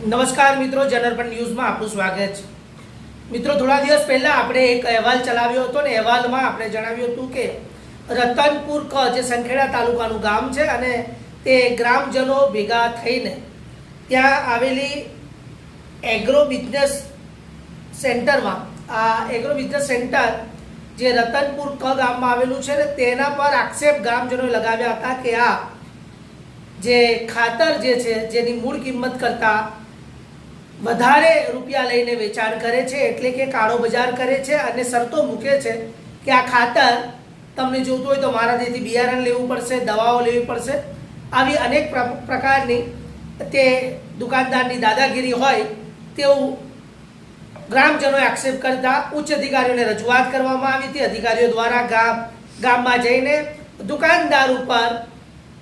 નમસ્કાર મિત્રો, જનરપણ ન્યૂઝમાં આપનું સ્વાગત છે. મિત્રો, થોડા દિવસ પહેલાં આપણે એક અહેવાલ ચલાવ્યો હતો ને અહેવાલમાં આપણે જણાવ્યું હતું કે રતનપુર ક જે સંખેડા તાલુકાનું ગામ છે અને તે ગ્રામજનો ભેગા થઈને ત્યાં આવેલી એગ્રો બિઝનેસ સેન્ટરમાં આ એગ્રો બિઝનેસ સેન્ટર જે રતનપુર ક ગામમાં આવેલું છે ને તેના પર આક્ષેપ ગ્રામજનોએ લગાવ્યા હતા કે આ જે ખાતર જે છે, જેની મૂળ કિંમત કરતાં વધારે રૂપિયા લઈને વેચાણ કરે છે, એટલે કે કાળો બજાર કરે છે અને શરતો મૂકે છે કે આ ખાતર તમને જોતું હોય તો મારા જેથી બિયારણ લેવું પડશે, દવાઓ લેવી પડશે. આવી અનેક પ્ર- પ્રકારની તે દુકાનદારની દાદાગીરી હોય તેવું ગ્રામજનોએ આક્ષેપ કરતા ઉચ્ચ અધિકારીઓને રજૂઆત કરવામાં આવી. હતી અધિકારીઓ દ્વારા ગામ, ગામમાં જઈને દુકાનદાર ઉપર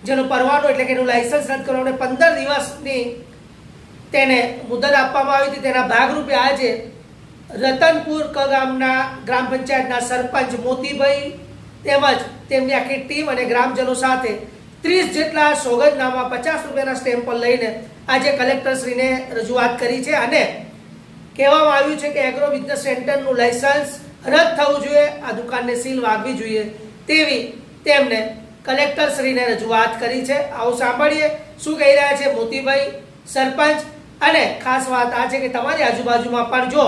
જેનો પરવાનો એટલે કે એનું લાયસન્સ રદ કરવાને પંદર દિવસની તેને મુદત આપવામાં આવી હતી. તેના ભાગરૂપે આજે રતનપુર ક ગામના ગ્રામ પંચાયતના સરપંચ મોતીભાઈ તેમજ તેમની આખી ટીમ અને ગ્રામજનો સાથે ત્રીસ જેટલા સોગંદનામા પચાસ રૂપિયાના સ્ટેમ્પ લઈને આજે કલેક્ટરશ્રીને રજૂઆત કરી છે અને કહેવામાં આવ્યું છે કે એગ્રો બિઝનેસ સેન્ટરનું લાયસન્સ રદ થવું જોઈએ, આ દુકાનને સીલ વાગવી જોઈએ તેવી તેમને કલેક્ટરશ્રીને રજૂઆત કરી છે. આવું સાંભળીએ શું કહી રહ્યા છે મોતીભાઈ સરપંચ. અને ખાસ વાત આ છે કે તમારી આજુબાજુમાં પણ જો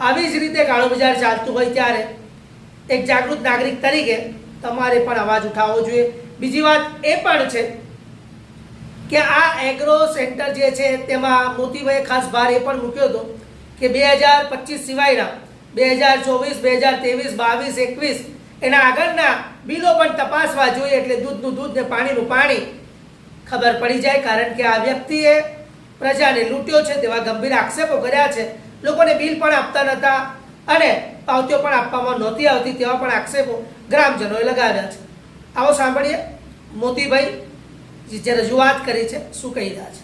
આવી જ રીતે કાળો બજાર ચાલતું હોય ત્યારે એક જાગૃત નાગરિક તરીકે તમારે પણ અવાજ ઉઠાવવો જોઈએ. બીજી વાત એ પણ છે કે આ એગ્રો સેન્ટર જે છે તેમાં મોતીભાઈએ ખાસ ભાર એ પણ મૂક્યો હતો કે બે હજાર પચીસ સિવાયના બે હજાર ચોવીસ, બે હજાર ત્રેવીસ, બાવીસ, એકવીસ એના આગળના બિલો પણ તપાસવા જોઈએ એટલે દૂધનું દૂધ ને પાણીનું પાણી ખબર પડી જાય કારણ કે આ વ્યક્તિએ પ્રજાને લૂંટ્યો છે તેવા ગંભીર આક્ષેપો કર્યા છે. લોકોને બિલ પણ આપતા નહોતા અને પાવતીઓ પણ આપવામાં નહોતી આવતી તેવા પણ આક્ષેપો ગ્રામજનોએ લગાવ્યા છે. આવો સાંભળીએ. મોતીભાઈ, જે રજૂઆત કરી છે, શું કહી રહ્યા છે?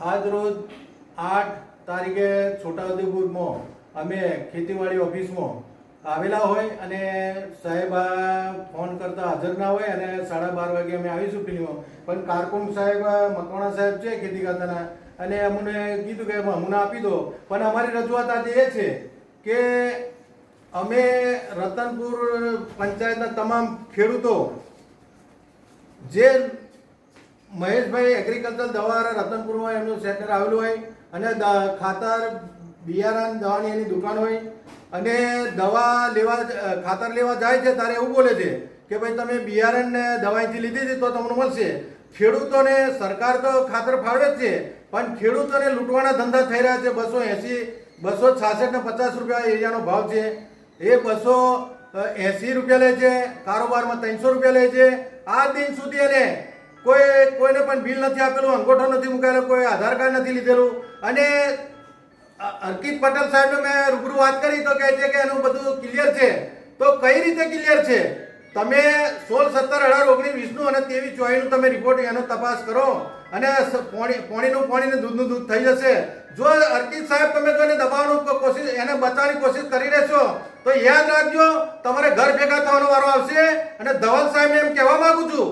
આજ રોજ આઠ તારીખે છોટાઉદેપુરમાં અમે ખેતીવાડી ઓફિસમાં આવેલા હોય અને સાહેબ ફોન કરતા હાજર ના હોય અને સાડા બાર વાગે અમે આવીશું ફિલ્મમાં પણ કારકુન સાહેબ મકવાણા સાહેબ છે ખેતી ખાતાના. અને અમને કીધું કે અમને આપી દો. પણ અમારી રજૂઆત આજે એ છે કે અમે રતનપુર પંચાયતના તમામ ખેડૂતો જે મહેશભાઈ એગ્રીકલ્ચર દવા રતનપુરમાં એમનું સેન્ટર આવેલું હોય અને ખાતર, બિયારણ, દવાની એની દુકાન હોય. અને દવા લેવા ખાતર લેવા જાય છે, ત્યારે એવું બોલે છે કે ભાઈ તમે બિયારણ ને દવાઈથી લીધી હતી તો તમને મળશે. ખેડૂતોને સરકાર તો ખાતર ફાળવે જ છે, પણ ખેડૂતોને લૂંટવાના ધંધા થઈ રહ્યા છે. બસો એંસી, બસો છાસઠ ને પચાસ રૂપિયા એરિયાનો ભાવ છે. એ બસો એંસી રૂપિયા લે છે, કારોબારમાં ત્રણસો રૂપિયા લે છે. આ દિન સુધી એને કોઈ કોઈને પણ બિલ નથી આપેલું, અંગોઠો નથી મૂકેલો કોઈ આધાર કાર્ડ નથી લીધેલું. અને અર્કિત પટેલ સાહેબને મેં રૂબરૂ વાત કરી તો કહે છે કે એનું બધું ક્લિયર છે. તો કઈ રીતે ક્લિયર છે? તમે સોળ સત્તર અઢાર ઓગણીસ વીસનું અને ત્રેવીસ ચોવીસનું તમે રિપોર્ટ એનો તપાસ કરો. અને પોણી, પોણીનું પોણીને દૂધનું દૂધ થઈ જશે. જો અર્કિત સાહેબ તમે જો એને દબાવવાનું કોશિશ, એને બચાવવાની કોશિશ કરી રહેશો, તો યાદ રાખજો, તમારે ઘર ભેગા થવાનો વારો આવશે. અને ધવલ સાહેબ એમ કહેવા માંગુ છું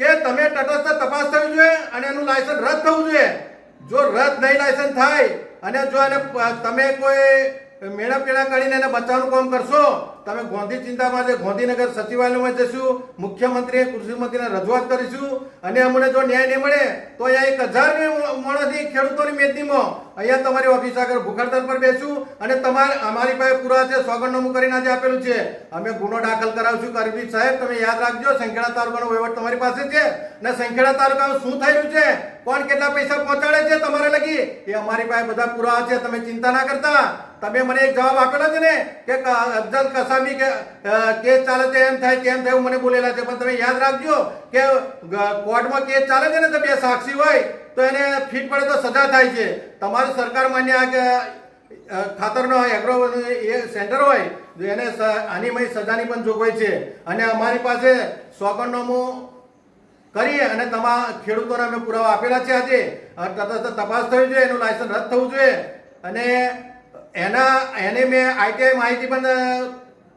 કે તમે તટસ્થ તપાસ થવી જોઈએ અને એનું લાયસન્સ રદ થવું જોઈએ. જો રદ નહીં લાયસન્સ થાય અને જો એને તમે કોઈ મેળા પેળા કરીને એને બચાવવાનું કામ કરશો? તમે ગોંધી ચિંતામાં છે ગાંધીનગર સચિવાલયમાં જશું મુખ્યમંત્રી કૃષિ મંત્રીને રજૂઆત કરીશું, અને અમને જો ન્યાય નહીં મળે, તો અહીંયા એક હજાર માણસની ખેડૂતોની મેદનીમાં અહીંયા તમારી ઓફિસ આગળ ભૂખડતર પર બેસું, અને તમારે, અમારી પાસે પુરા છે, સોગંદનામું કરીને આજે આપેલું છે. અમે ગુનો દાખલ કરાવશું. કરવી સાહેબ, તમે યાદ રાખજો, સંખેડા તાલુકાનો વહીવટ તમારી પાસે છે ને સંખેડા તાલુકામાં શું થયું છે? કોણ કેટલા પૈસા પહોંચાડે છે? તમારે એ અમારી પાસે બધા પુરાવા છે, તમે ચિંતા ના કરતા. તમે મને એક જવાબ આપેલો છે ને કે અફઝલ કસામી કે કેસ ચાલે છે, એમ થાય કેમ થાય મને બોલેલા છે. પણ તમે યાદ રાખજો કે કોર્ટમાં કેસ ચાલે છે ને તો બે સાક્ષી હોય, તો એને ફીટ પડે તો સજા થાય છે. તમારી સરકાર માન્ય કે ખાતરનો એગ્રો, એ સેન્ટર હોય એને આની સજાની પણ જોગવાઈ છે. અને અમારી પાસે સોગંદનામું કરીએ અને તમામ ખેડૂતોને અમે પુરાવા આપેલા છે આજે. તપાસ થવી જોઈએ, એનું લાયસન્સ રદ થવું જોઈએ. અને એના, એને મેં આઈટીઆઈ માહિતી પણ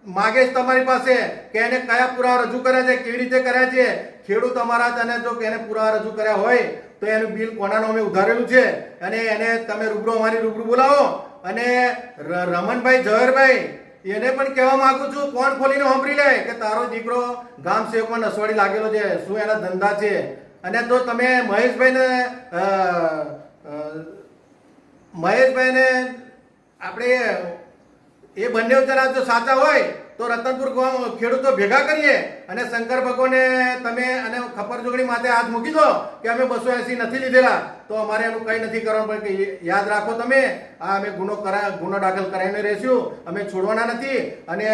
માગે છે તમારી પાસે કે એને કયા પુરાવા રજૂ કર્યા છે, કેવી રીતે કર્યા છે. ખેડૂત અમારા તને જો એને પુરાવા રજૂ કર્યા હોય, તો એનું બિલ કોના અમે ઉધારેલું છે. અને એને તમે રૂબરૂ અમારી રૂબરૂ બોલાવો. અને રમણભાઈ ઝવેરભાઈ એને પણ કહેવા માંગુ છું, કોણ ખોલીને સાંભળી લે કે તારો દીકરો ગામ સેવકમાં નસવાડી લાગેલો છે, શું એના ધંધા છે? અને તો તમે મહેશભાઈને મહેશભાઈને આપણે એ બંને જણા જો સાચા હોય તો રતનપુર ગામ ખેડૂતો ભેગા કરીએ અને શંકર ભગવાને તમે અને ખપર જોગણી માથે હાથ મૂકી દો કે અમે બસો એસી નથી લીધેલા, તો અમારે એનું કંઈ નથી કરવાનું, પણ યાદ રાખો તમે, આ અમે ગુનો કરા ગુનો દાખલ કરાવીને રહેશું, અમે છોડવાના નથી અને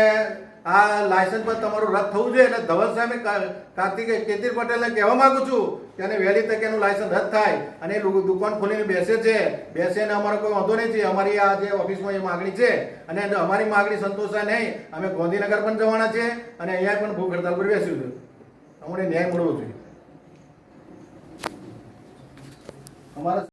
આ લાયસન્સ પર તમારું રદ થવું જોઈએ અને ધવલ કા- કાર્તિક કેતીર પટેલને કહેવા માંગુ છું કે એને વહેલી તકે એનું લાયસન્સ રદ થાય અને એ દુકાન ખોલીને બેસે છે. બેસે ને અમારો કોઈ વાંધો નહીં છે. અમારી આ જે ઓફિસમાં એ માગણી છે અને અમારી માગણી સંતોષાય નહીં. અમે ગાંધીનગર પણ જવાના છે અને અહીંયા પણ ભૂખ હડતાલ પર બેસ્યું છે. અમને ન્યાય મળવો જોઈએ. અમારા